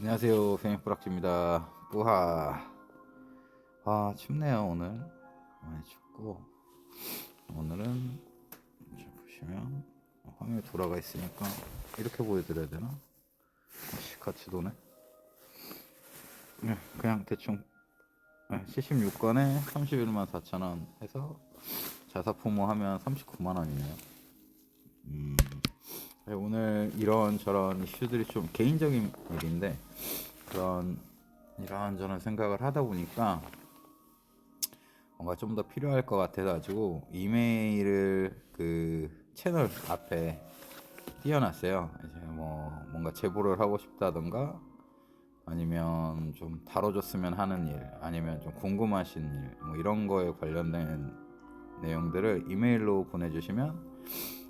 안녕하세요 페인프락지입니다. 뿌하. 아 춥네요 오늘. 많이 춥고. 오늘은 자 보시면 화면이 돌아가 있으니까 이렇게 보여드려야 되나? 같이 도네. 네, 그냥 대충. 76건에 31만 4천원 해서 자사포모 하면 39만원이네요. 음, 네, 이런 저런 이슈들이 좀 개인적인 일인데 그런 이런저런 생각을 하다 보니까 뭔가 좀 더 필요할 것 같아서 가지고 이메일을 그 채널 앞에 띄워놨어요. 이제 뭐 뭔가 제보를 하고 싶다던가 아니면 좀 다뤄줬으면 하는 일 아니면 좀 궁금하신 일 뭐 이런 거에 관련된 내용들을 이메일로 보내주시면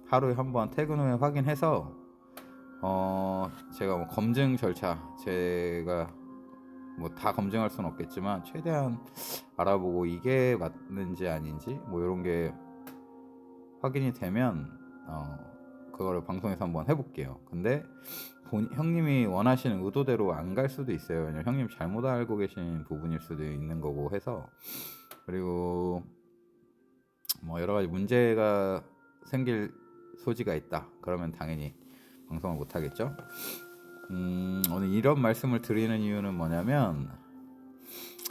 하루에 한 번 퇴근 후에 확인해서 어 제가 뭐 검증 절차 제가 뭐 다 검증할 수는 없겠지만 최대한 알아보고 이게 맞는지 아닌지 뭐 이런 게 확인이 되면 어 그거를 방송에서 한번 해볼게요. 근데 본, 형님이 원하시는 의도대로 안 갈 수도 있어요. 왜냐면 형님 잘못 알고 계신 부분일 수도 있는 거고 해서 그리고 뭐 여러 가지 문제가 생길 소지가 있다. 그러면 당연히 방송을 못 하겠죠. 음, 오늘 이런 말씀을 드리는 이유는 뭐냐면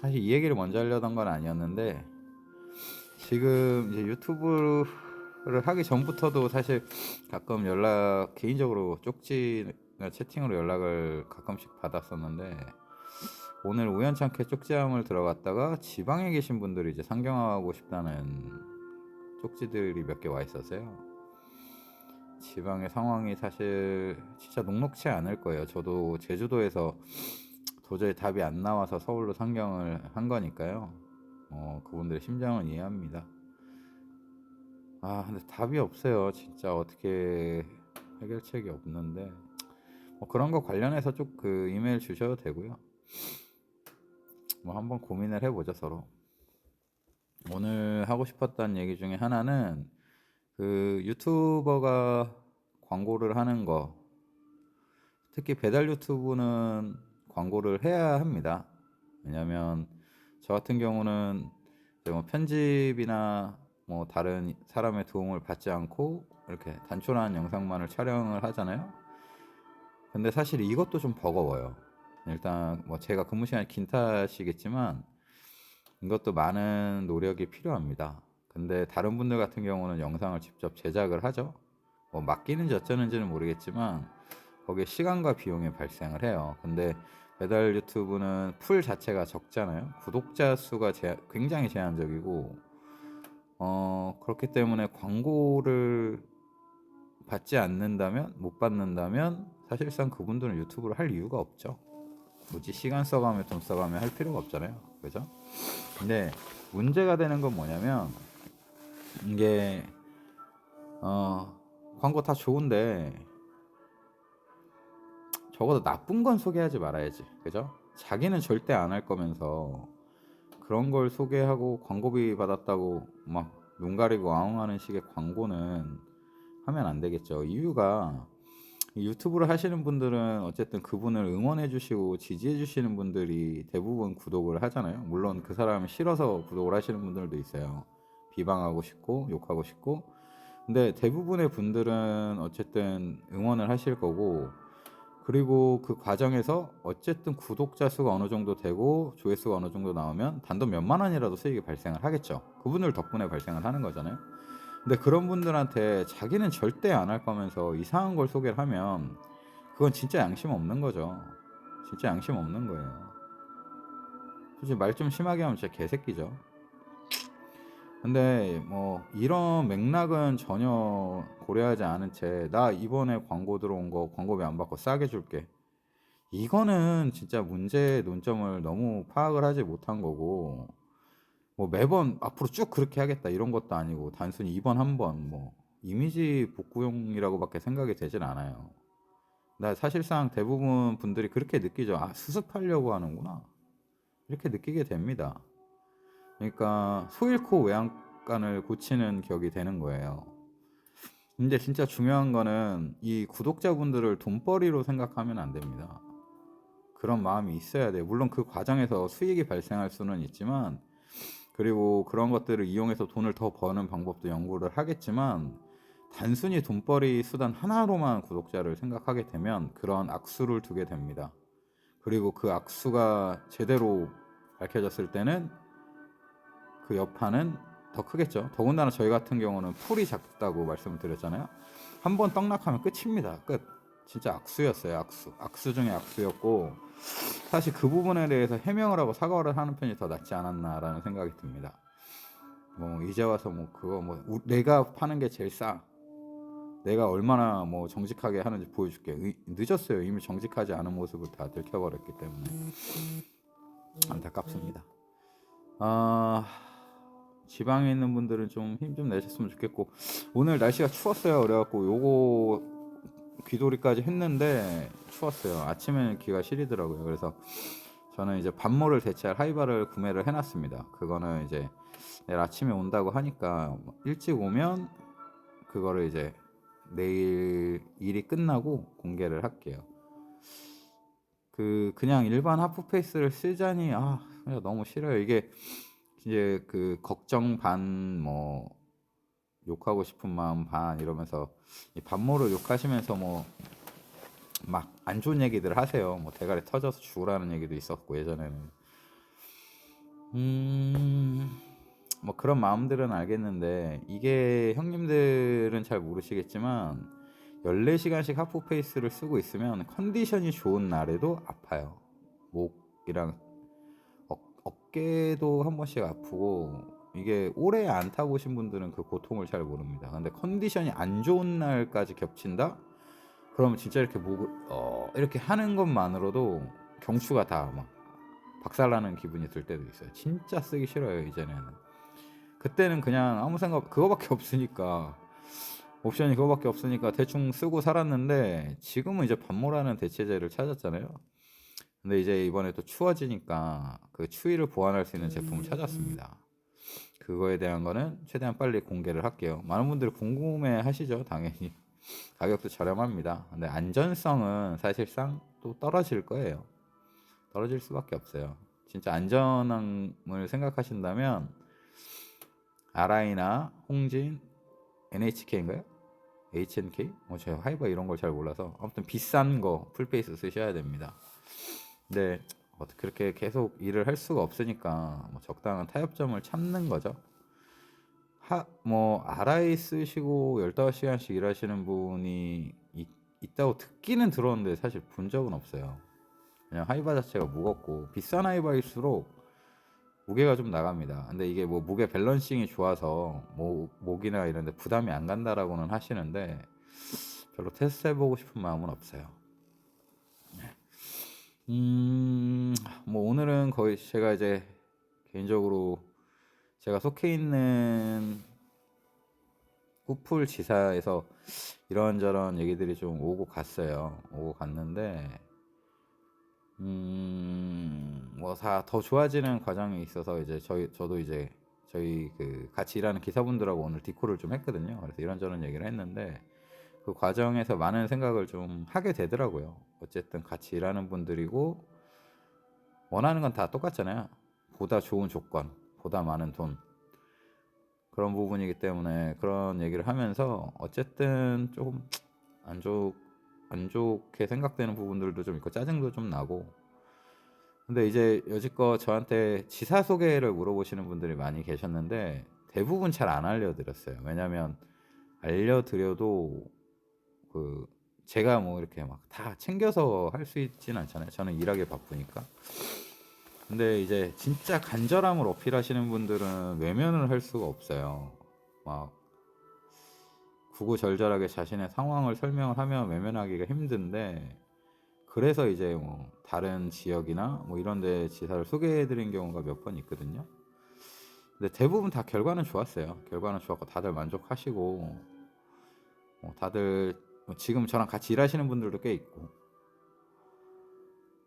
사실 이 얘기를 먼저 하려던 건 아니었는데 지금 이제 유튜브를 하기 전부터도 사실 가끔 연락 개인적으로 쪽지나 채팅으로 연락을 가끔씩 받았었는데 오늘 우연찮게 쪽지함을 들어갔다가 지방에 계신 분들이 이제 상경하고 싶다는 쪽지들이 몇 개 와 있었어요. 지방의 상황이 사실 진짜 녹록치 않을 거예요. 저도 제주도에서 도저히 답이 안 나와서 서울로 상경을 한 거니까요. 어, 그분들의 심정은 이해합니다. 아, 근데 답이 없어요. 진짜 어떻게 해결책이 없는데 뭐 그런 거 관련해서 쭉 그 이메일 주셔도 되고요. 뭐 한번 고민을 해보죠 서로. 오늘 하고 싶었던 얘기 중에 하나는 그 유튜버가 광고를 하는 거 특히 배달 유튜브는 광고를 해야 합니다. 왜냐면 저 같은 경우는 뭐 편집이나 뭐 다른 사람의 도움을 받지 않고 이렇게 단촐한 영상만을 촬영을 하잖아요. 근데 사실 이것도 좀 버거워요. 일단 뭐 제가 근무 시간이 긴 탓이겠지만 이것도 많은 노력이 필요합니다. 근데 다른 분들 같은 경우는 영상을 직접 제작을 하죠. 뭐 맡기는지 어쩌는지는 모르겠지만 거기에 시간과 비용이 발생을 해요. 근데 배달 유튜브는 풀 자체가 적잖아요. 구독자 수가 제, 굉장히 제한적이고 어 그렇기 때문에 광고를 받지 않는다면 못 받는다면 사실상 그분들은 유튜브를 할 이유가 없죠. 굳이 시간 써가며 돈 써가며 할 필요가 없잖아요. 그죠? 근데 문제가 되는 건 뭐냐면 이게 어 광고 다 좋은데 적어도 나쁜 건 소개하지 말아야지. 그죠? 자기는 절대 안 할 거면서 그런 걸 소개하고 광고비 받았다고 막 눈 가리고 아웅하는 식의 광고는 하면 안 되겠죠. 이유가 유튜브를 하시는 분들은 어쨌든 그분을 응원해 주시고 지지해 주시는 분들이 대부분 구독을 하잖아요. 물론 그 사람이 싫어서 구독을 하시는 분들도 있어요 비방하고 싶고 욕하고 싶고 근데 대부분의 분들은 어쨌든 응원을 하실 거고 그리고 그 과정에서 어쨌든 구독자 수가 어느 정도 되고 조회수가 어느 정도 나오면 단돈 몇만 원이라도 수익이 발생을 하겠죠. 그분들 덕분에 발생을 하는 거잖아요. 근데 그런 분들한테 자기는 절대 안 할 거면서 이상한 걸 소개를 하면 그건 진짜 양심 없는 거죠. 진짜 양심 없는 거예요. 솔직히 말 좀 심하게 하면 진짜 개새끼죠. 근데 뭐 이런 맥락은 전혀 고려하지 않은 채 나 이번에 광고 들어온 거 광고비 안 받고 싸게 줄게. 이거는 진짜 문제의 논점을 너무 파악을 하지 못한 거고 뭐 매번 앞으로 쭉 그렇게 하겠다 이런 것도 아니고 단순히 이번 한 번 뭐 이미지 복구용이라고밖에 생각이 되질 않아요. 나 사실상 대부분 분들이 그렇게 느끼죠. 아 수습하려고 하는구나 이렇게 느끼게 됩니다. 그러니까 소 잃고 외양간을 고치는 격이 되는 거예요. 근데 진짜 중요한 거는 이 구독자분들을 돈벌이로 생각하면 안 됩니다. 그런 마음이 있어야 돼요. 물론 그 과정에서 수익이 발생할 수는 있지만 그리고 그런 것들을 이용해서 돈을 더 버는 방법도 연구를 하겠지만 단순히 돈벌이 수단 하나로만 구독자를 생각하게 되면 그런 악수를 두게 됩니다. 그리고 그 악수가 제대로 밝혀졌을 때는 그 여파는 더 크겠죠. 더군다나 저희 같은 경우는 풀이 작다고 말씀을 드렸잖아요. 한 번 떡락하면 끝입니다. 끝. 진짜 악수였어요. 악수. 악수 중에 악수였고 사실 그 부분에 대해서 해명을 하고 사과를 하는 편이 더 낫지 않았나라는 생각이 듭니다. 뭐 이제 와서 뭐 그거 뭐 우- 내가 파는 게 제일 싸. 내가 얼마나 뭐 정직하게 하는지 보여줄게. 의- 늦었어요. 이미 정직하지 않은 모습을 다 들켜버렸기 때문에 안타깝습니다. 아 지방에 있는 분들은 좀힘좀 내셨으면 좋겠고 오늘 날씨가 추웠어요. 그래갖고 요거 귀돌이까지 했는데 추웠어요. 아침에는 귀가 시리더라고요. 그래서 저는 이제 밥모를 대체할 하이바를 구매를 해놨습니다. 그거는 이제 내일 아침에 온다고 하니까 일찍 오면 그거를 이제 내일 일이 끝나고 공개를 할게요. 그 그냥 일반 하프페이스를 쓰자니 아 그냥 너무 싫어요. 이게 이제 그 걱정 반 뭐 욕하고 싶은 마음 반 이러면서 이 반모를 욕하시면서 뭐 막 안 좋은 얘기들 하세요. 뭐 대가리 터져서 죽으라는 얘기도 있었고 예전에는 음 뭐 그런 마음들은 알겠는데 이게 형님들은 잘 모르시겠지만 14시간씩 하프 페이스를 쓰고 있으면 컨디션이 좋은 날에도 아파요. 목이랑 어, 어깨도 한 번씩 아프고 이게 오래 안 타보신 분들은 그 고통을 잘 모릅니다. 근데 컨디션이 안 좋은 날까지 겹친다? 그러면 진짜 이렇게 목 어, 이렇게 하는 것만으로도 경추가 다 막 박살나는 기분이 들 때도 있어요. 진짜 쓰기 싫어요 이제는. 그때는 그냥 아무 생각 그거밖에 없으니까 옵션이 그거밖에 없으니까 대충 쓰고 살았는데 지금은 이제 반모라는 대체제를 찾았잖아요. 근데 이제 이번에 또 추워지니까 그 추위를 보완할 수 있는 제품을 찾았습니다. 그거에 대한 거는 최대한 빨리 공개를 할게요. 많은 분들이 궁금해 하시죠, 당연히. 가격도 저렴합니다. 근데 안전성은 사실상 또 떨어질 거예요. 떨어질 수밖에 없어요. 진짜 안전함을 생각하신다면 RI나 홍진, NHK인가요? HNK? 뭐 제가 하이버 이런 걸 잘 몰라서 아무튼 비싼 거 풀페이스 쓰셔야 됩니다. 근데 어떻게 그렇게 계속 일을 할 수가 없으니까 뭐 적당한 타협점을 찾는 거죠. 하, 뭐 RI 쓰시고 15시간씩 일하시는 분이 있, 있다고 듣기는 들었는데 사실 본 적은 없어요. 그냥 하이바 자체가 무겁고 비싼 하이바일수록 무게가 좀 나갑니다. 근데 이게 뭐 무게 밸런싱이 좋아서 뭐 목이나 이런 데 부담이 안 간다라고는 하시는데 별로 테스트 해보고 싶은 마음은 없어요. 음, 뭐 오늘은 거의 제가 이제 개인적으로 제가 속해 있는 꾸풀 지사에서 이런저런 얘기들이 좀 오고 갔어요. 오고 갔는데, 음, 뭐 다 더 좋아지는 과정에 있어서 이제 저희, 저도 이제 저희 그 같이 일하는 기사분들하고 오늘 디코를 좀 했거든요. 그래서 이런저런 얘기를 했는데, 그 과정에서 많은 생각을 좀 하게 되더라고요. 어쨌든 같이 일하는 분들이고 원하는 건 다 똑같잖아요. 보다 좋은 조건, 보다 많은 돈 그런 부분이기 때문에 그런 얘기를 하면서 어쨌든 조금 안 좋, 안 좋게 생각되는 부분들도 좀 있고 짜증도 좀 나고 근데 이제 여지껏 저한테 지사 소개를 물어보시는 분들이 많이 계셨는데 대부분 잘 안 알려드렸어요. 왜냐면 알려드려도 그 제가 뭐 이렇게 막 다 챙겨서 할 수 있진 않잖아요. 저는 일하기 바쁘니까. 근데 이제 진짜 간절함을 어필하시는 분들은 외면을 할 수가 없어요. 막 구구절절하게 자신의 상황을 설명을 하면 외면하기가 힘든데 그래서 이제 뭐 다른 지역이나 뭐 이런 데 지사를 소개해 드린 경우가 몇 번 있거든요. 근데 대부분 다 결과는 좋았어요. 결과는 좋았고 다들 만족하시고 뭐 다들 뭐 지금 저랑 같이 일하시는 분들도 꽤 있고.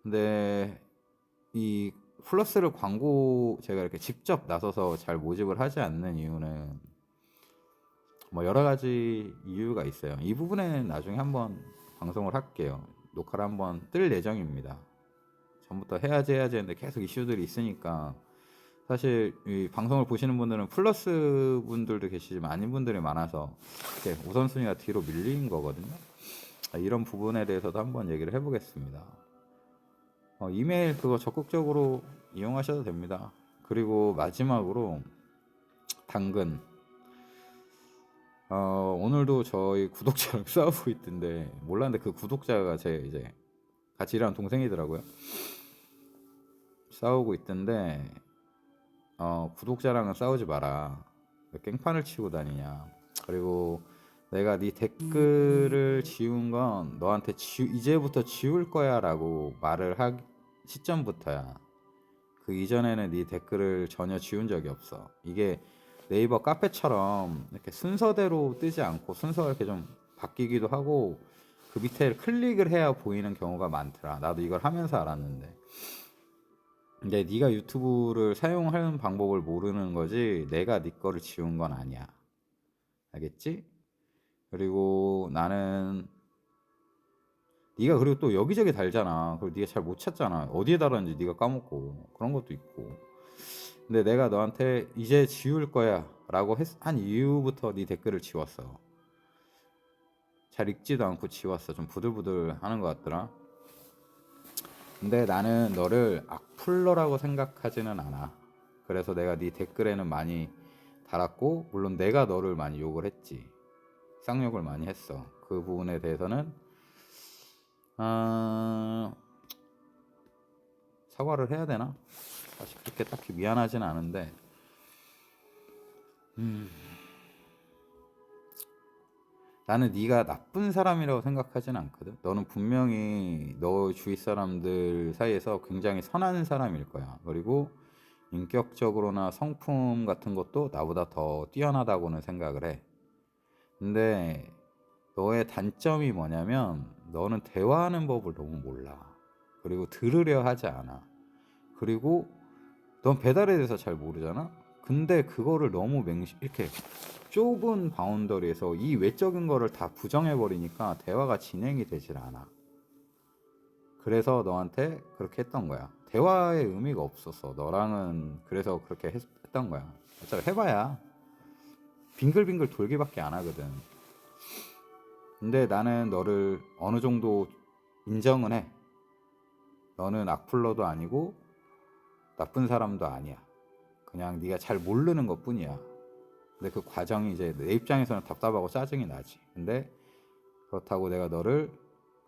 근데 이 플러스를 광고 제가 이렇게 직접 나서서 잘 모집을 하지 않는 이유는 뭐 여러 가지 이유가 있어요. 이 부분에는 나중에 한번 방송을 할게요. 녹화를 한번 뜰 예정입니다. 전부터 해야지 해야지 했는데 계속 이슈들이 있으니까 사실 이 방송을 보시는 분들은 플러스 분들도 계시지만 아닌 분들이 많아서 이렇게 우선순위가 뒤로 밀린 거거든요. 아, 이런 부분에 대해서도 한번 얘기를 해보겠습니다. 어, 이메일 그거 적극적으로 이용하셔도 됩니다. 그리고 마지막으로 당근. 어, 오늘도 저희 구독자랑 싸우고 있던데 몰랐는데 그 구독자가 제 이제 같이 일하는 동생이더라고요. 싸우고 있던데 어, 구독자랑은 싸우지 마라. 왜 깽판을 치고 다니냐. 그리고 내가 네 댓글을 지운 건 너한테 지, 이제부터 지울 거야라고 말을 하 시점부터야. 그 이전에는 네 댓글을 전혀 지운 적이 없어. 이게 네이버 카페처럼 이렇게 순서대로 뜨지 않고 순서가 이렇게 좀 바뀌기도 하고 그 밑에 클릭을 해야 보이는 경우가 많더라. 나도 이걸 하면서 알았는데. 근데 네가 유튜브를 사용하는 방법을 모르는 거지 내가 네 거를 지운 건 아니야. 알겠지? 그리고 나는 네가 그리고 또 여기저기 달잖아. 그리고 네가 잘 못 찾잖아. 어디에 달았는지 네가 까먹고 그런 것도 있고. 근데 내가 너한테 이제 지울 거야라고 했, 한 이후부터 네 댓글을 지웠어. 잘 읽지도 않고 지웠어. 좀 부들부들 하는 것 같더라. 근데 나는 너를 악플러라고 생각하지는 않아. 그래서 내가 네 댓글에는 많이 달았고, 물론 내가 너를 많이 욕을 했지. 쌍욕을 많이 했어. 그 부분에 대해서는 아, 사과를 해야 되나? 사실 그렇게 딱히 미안하진 않은데, 음, 나는 네가 나쁜 사람이라고 생각하진 않거든. 너는 분명히 너 주위 사람들 사이에서 굉장히 선한 사람일 거야. 그리고 인격적으로나 성품 같은 것도 나보다 더 뛰어나다고는 생각을 해. 근데 너의 단점이 뭐냐면 너는 대화하는 법을 너무 몰라. 그리고 들으려 하지 않아. 그리고 넌 배달에 대해서 잘 모르잖아. 근데 그거를 너무 맹시 이렇게 좁은 바운더리에서 이 외적인 거를 다 부정해 버리니까 대화가 진행이 되질 않아. 그래서 너한테 그렇게 했던 거야. 대화의 의미가 없었어. 너랑은 그래서 그렇게 했, 했던 거야. 어차피 해봐야 빙글빙글 돌기밖에 안 하거든. 근데 나는 너를 어느 정도 인정은 해. 너는 악플러도 아니고 나쁜 사람도 아니야. 그냥 네가 잘 모르는 것뿐이야. 근데 그 과정이 이제 내 입장에서는 답답하고 짜증이 나지. 근데 그렇다고 내가 너를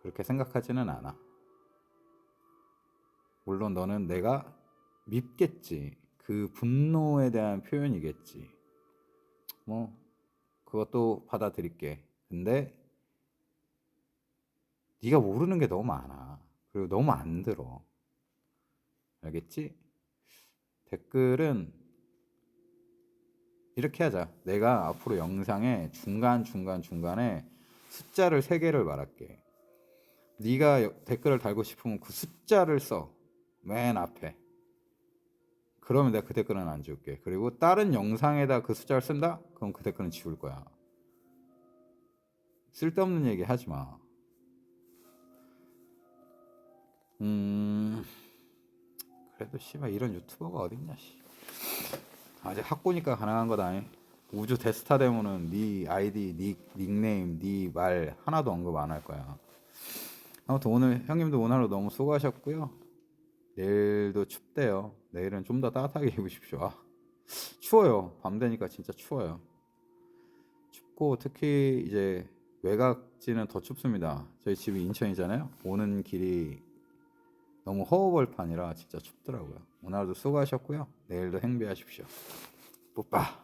그렇게 생각하지는 않아. 물론 너는 내가 밉겠지. 그 분노에 대한 표현이겠지. 뭐 그것도 받아들일게. 근데 네가 모르는 게 너무 많아. 그리고 너무 안 들어. 알겠지? 댓글은 이렇게 하자. 내가 앞으로 영상에 중간 중간 중간에 숫자를 세 개를 말할게. 네가 여- 댓글을 달고 싶으면 그 숫자를 써. 맨 앞에. 그러면 내가 그 댓글은 안 지울게. 그리고 다른 영상에다 그 숫자를 쓴다? 그럼 그 댓글은 지울 거야. 쓸데없는 얘기 하지 마. 음. 그래도 씨발 이런 유튜버가 어딨냐 씨. 아직 학고니까 가능한 것 아니? 우주 대스타 되면은 네 아이디, 네 닉네임, 네 말 하나도 언급 안 할 거야. 아무튼 오늘 형님도 오늘 하루 너무 수고하셨고요. 내일도 춥대요. 내일은 좀 더 따뜻하게 입으십시오. 아, 추워요. 밤 되니까 진짜 추워요. 춥고 특히 이제 외곽지는 더 춥습니다. 저희 집이 인천이잖아요. 오는 길이 너무 허허벌판이라 진짜 춥더라고요. 오늘도 수고하셨고요. 내일도 행비하십시오. 뿌빠.